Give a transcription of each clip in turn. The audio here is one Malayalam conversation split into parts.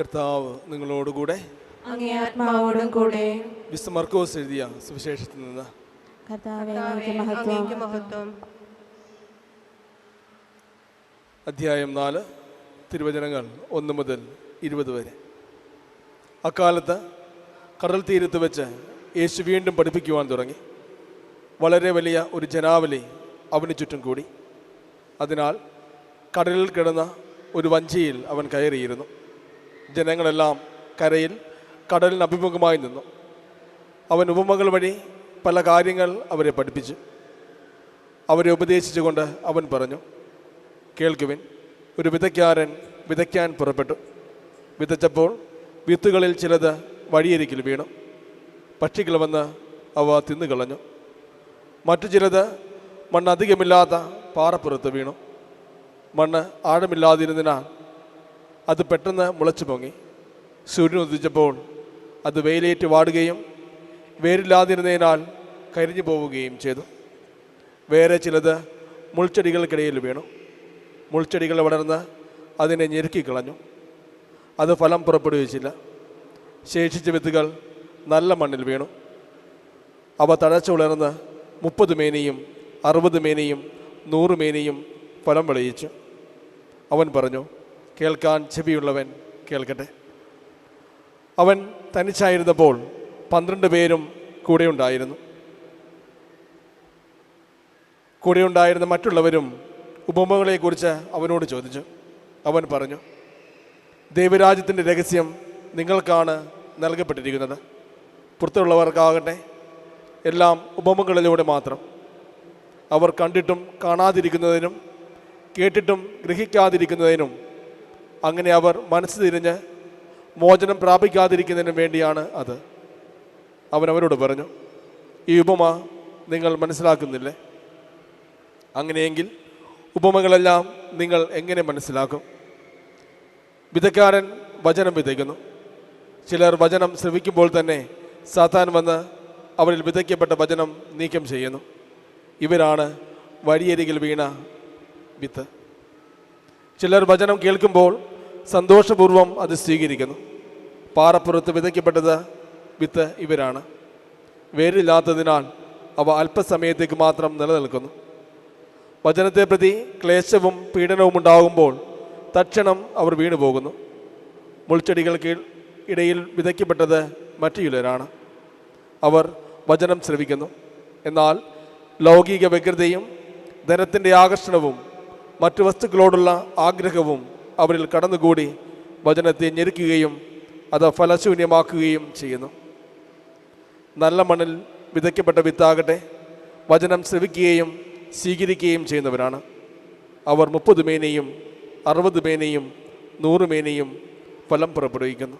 കർത്താവ് നിങ്ങളോടുകൂടെ ആത്മാവോടും കൂടെ. വിശുദ്ധ മർക്കോസ് എഴുതിയ സുവിശേഷത്തിൽ നിന്ന്. അധ്യായം നാല് തിരുവചനങ്ങൾ ഒന്ന് മുതൽ ഇരുപത് വരെ. അക്കാലത്ത് കടൽ തീരത്ത് വെച്ച് യേശു വീണ്ടും പഠിപ്പിക്കുവാൻ തുടങ്ങി. വളരെ വലിയ ഒരു ജനാവലി അവന് ചുറ്റും കൂടി. അതിനാൽ കടലിൽ കിടന്ന ഒരു വഞ്ചിയിൽ അവൻ കയറിയിരുന്നു. ജനങ്ങളെല്ലാം കരയിൽ കടലിന് അഭിമുഖമായി നിന്നു. അവൻ ഉപമകൾ വഴി പല കാര്യങ്ങൾ അവരെ പഠിപ്പിച്ചു. അവരെ ഉപദേശിച്ചുകൊണ്ട് അവൻ പറഞ്ഞു കേൾക്കുവിൻ ഒരു വിതയ്ക്കാരൻ വിതയ്ക്കാൻ പുറപ്പെട്ടു. വിതച്ചപ്പോൾ വിത്തുകളിൽ ചിലത് വഴിയരികിൽ വീണു. പക്ഷികൾ വന്ന് അവ തിന്നുകളഞ്ഞു മറ്റു ചിലത് മണ്ണ് അധികമില്ലാത്ത പാറപ്പുറത്ത് വീണു. മണ്ണ് ആഴമില്ലാതിരുന്നതിനാൽ അത് പെട്ടെന്ന് മുളച്ചു പൊങ്ങി. സൂര്യൻ ഉദിച്ചപ്പോൾ അത് വെയിലേറ്റ് വാടുകയും വേരില്ലാതിരുന്നതിനാൽ കരിഞ്ഞു പോവുകയും ചെയ്തു. വേറെ ചിലത് മുൾച്ചെടികൾക്കിടയിൽ വീണു. മുൾച്ചെടികൾ വളർന്ന് അതിനെ ഞെരുക്കിക്കളഞ്ഞു അത് ഫലം പുറപ്പെടുവിച്ചില്ല. ശേഷിച്ച വിത്തുകൾ നല്ല മണ്ണിൽ വീണു. അവ തഴച്ചു വളർന്ന് മുപ്പത് മേനയും അറുപത് മേനയും നൂറ് മേനയും ഫലം വിളയിച്ചു. അവൻ പറഞ്ഞു കേൾക്കാൻ ചെവിയുള്ളവൻ കേൾക്കട്ടെ. അവൻ തനിച്ചായിരുന്നപ്പോൾ പന്ത്രണ്ട് പേരും കൂടെ ഉണ്ടായിരുന്നു കൂടെ ഉണ്ടായിരുന്ന മറ്റുള്ളവരും ഉപമകളെക്കുറിച്ച് അവനോട് ചോദിച്ചു. അവൻ പറഞ്ഞു ദൈവരാജ്യത്തിന്റെ രഹസ്യം നിങ്ങൾക്കാണ് നൽകപ്പെട്ടിരിക്കുന്നത്. പുറത്തുള്ളവർക്കാകട്ടെ എല്ലാം ഉപമകളിലൂടെ മാത്രം. അവർ കണ്ടിട്ടും കാണാതിരിക്കുന്നതിനും കേട്ടിട്ടും ഗ്രഹിക്കാതിരിക്കുന്നതിനും അങ്ങനെ അവർ മനസ്സ് തിരിഞ്ഞ് മോചനം പ്രാപിക്കാതിരിക്കുന്നതിന് വേണ്ടിയാണ് അത്. അവൻ അവരോട് പറഞ്ഞു ഈ ഉപമ നിങ്ങൾ മനസ്സിലാക്കുന്നില്ലേ? അങ്ങനെയെങ്കിൽ ഉപമകളെല്ലാം നിങ്ങൾ എങ്ങനെ മനസ്സിലാക്കും? വിതക്കാരൻ വചനം വിതയ്ക്കുന്നു. ചിലർ വചനം ശ്രവിക്കുമ്പോൾ തന്നെ സാത്താൻ വന്ന് അവരിൽ വിതയ്ക്കപ്പെട്ട വചനം നീക്കം ചെയ്യുന്നു. ഇവരാണ് വഴിയരികിൽ വീണ വിത്ത്. ചിലർ വചനം കേൾക്കുമ്പോൾ സന്തോഷപൂർവം അത് സ്വീകരിക്കുന്നു. പാറപ്പുറത്ത് വിതയ്ക്കപ്പെട്ടത് വിത്ത് ഇവരാണ്. വേരില്ലാത്തതിനാൽ അവ അല്പസമയത്തേക്ക് മാത്രം നിലനിൽക്കുന്നു. വചനത്തെ പ്രതി ക്ലേശവും പീഡനവും ഉണ്ടാകുമ്പോൾ തക്ഷണം അവർ വീണു പോകുന്നു മുൾച്ചെടികൾക്ക് ഇടയിൽ വിതയ്ക്കപ്പെട്ടത് മറ്റു ചിലരാണ് അവർ വചനം ശ്രവിക്കുന്നു. എന്നാൽ ലൗകിക വ്യഗ്രതയും ധനത്തിന്റെ ആകർഷണവും മറ്റു വസ്തുക്കളോടുള്ള ആഗ്രഹവും അവരിൽ കടന്നുകൂടി വചനത്തെ ഞെരുക്കുകയും അത് ഫലശൂന്യമാക്കുകയും ചെയ്യുന്നു. നല്ല മണ്ണിൽ വിതയ്ക്കപ്പെട്ട വിത്താകട്ടെ വചനം ശ്രവിക്കുകയും സ്വീകരിക്കുകയും ചെയ്യുന്നവരാണ്. അവർ മുപ്പത് മേനയും അറുപത് മേനയും നൂറ് മേനയും ഫലം പുറപ്പെടുവിക്കുന്നു.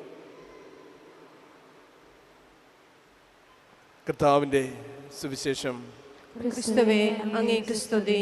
കർത്താവിന്റെ സുവിശേഷം. ക്രിസ്തുവേ അങ്ങേക്ക് സ്തുതി.